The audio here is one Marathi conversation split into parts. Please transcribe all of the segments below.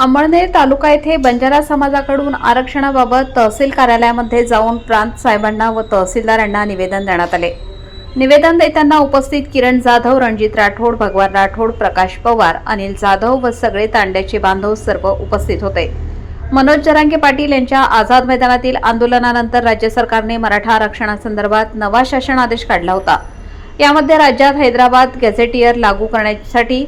अंमळनेर तालुका येथे बंजारा समाजाकडून आरक्षणाबाबत तहसील कार्यालयामध्ये जाऊन प्रांत साहेबांना व तहसीलदारांना निवेदन देण्यात आले. निवेदन देताना उपस्थित किरण जाधव रणजित राठोड भगवान राठोड प्रकाश पवार अनिल जाधव व सगळे तांड्याचे बांधव सर्व उपस्थित होते. मनोज जरांगे पाटील यांच्या आझाद मैदानातील आंदोलनानंतर राज्य सरकारने मराठा आरक्षणासंदर्भात नवा शासन आदेश काढला होता. यामध्ये राज्यात हैदराबाद गॅझेटियर लागू करण्यासाठी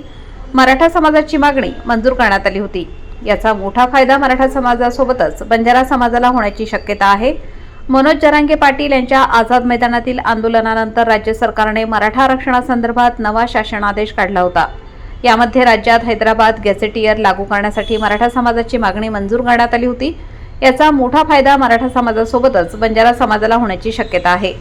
मराठा समाजाची मागणी मंजूर करण्यात आली होती. याचा मोठा फायदा मराठा समाजासोबतच बंजारा समाजाला होण्याची शक्यता आहे. मनोज जरांगे पाटील यांच्या आझाद मैदानातील आंदोलनानंतर राज्य सरकारने मराठा आरक्षणासंदर्भात नवा शासन आदेश काढला होता. यामध्ये राज्यात हैदराबाद गॅझेटियर लागू करण्यासाठी मराठा समाजाची मागणी मंजूर करण्यात आली होती. याचा मोठा फायदा मराठा समाजासोबतच बंजारा समाजाला होण्याची शक्यता आहे.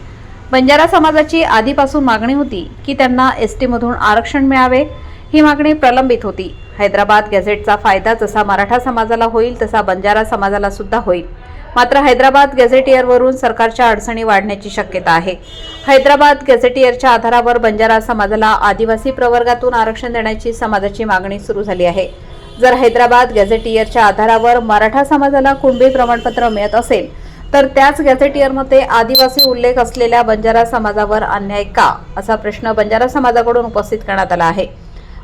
बंजारा समाजाची आधीपासून मागणी होती की त्यांना एस टीमधून आरक्षण मिळावे. ही मागणी प्रलंबित होती. हैदराबाद गॅझेटचा फायदा जसा मराठा समाजाला होईल तसा बंजारा समाजाला सुद्धा होईल. मात्र हैदराबाद गॅझेटियरवरून सरकारच्या अडचणी वाढण्याची शक्यता आहे. हैदराबाद गॅझेटियरच्या आधारावर बंजारा समाजाला आदिवासी प्रवर्गातून आरक्षण देण्याची समाजाची मागणी सुरू झाली आहे. जर हैदराबाद गॅझेटियरच्या आधारावर मराठा समाजाला कुणबी प्रमाणपत्र मिळत असेल तर त्याच गॅझेटियरमध्ये आदिवासी उल्लेख असलेल्या बंजारा समाजावर अन्याय का? असा प्रश्न बंजारा समाजाकडून उपस्थित करण्यात आला आहे.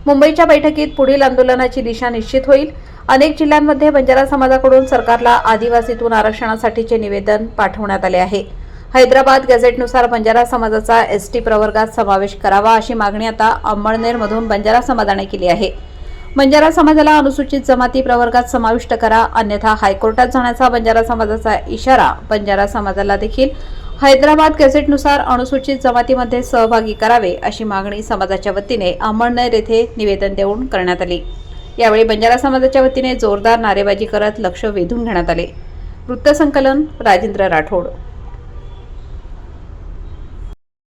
मुंबईच्या बैठकीत पुढील आंदोलनाची दिशा निश्चित होईल. अनेक जिल्ह्यांमध्ये बंजारा समाजाकडून सरकारला आदिवासीतून आरक्षणासाठीचे निवेदन पाठवण्यात आले आहे. हैदराबाद गॅझेटनुसार बंजारा समाजाचा एस टी प्रवर्गात समावेश करावा अशी मागणी आता अंमळनेरमधून बंजारा समाजाने केली आहे. बंजारा समाजाला अनुसूचित जमाती प्रवर्गात समाविष्ट करा अन्यथा हायकोर्टात जाण्याचा बंजारा समाजाचा इशारा बंजारा समाजाला देखील हैदराबाद गॅझेटनुसार अनुसूचित जमातीमध्ये सहभागी करावे अशी मागणी समाजाच्या वतीने अंमळनेर येथे निवेदन देऊन करण्यात आली. यावेळी बंजारा समाजाच्या वतीने जोरदार नारेबाजी करत लक्ष वेधून घेण्यात आले. वृत्तसंकलन राजेंद्र राठोड.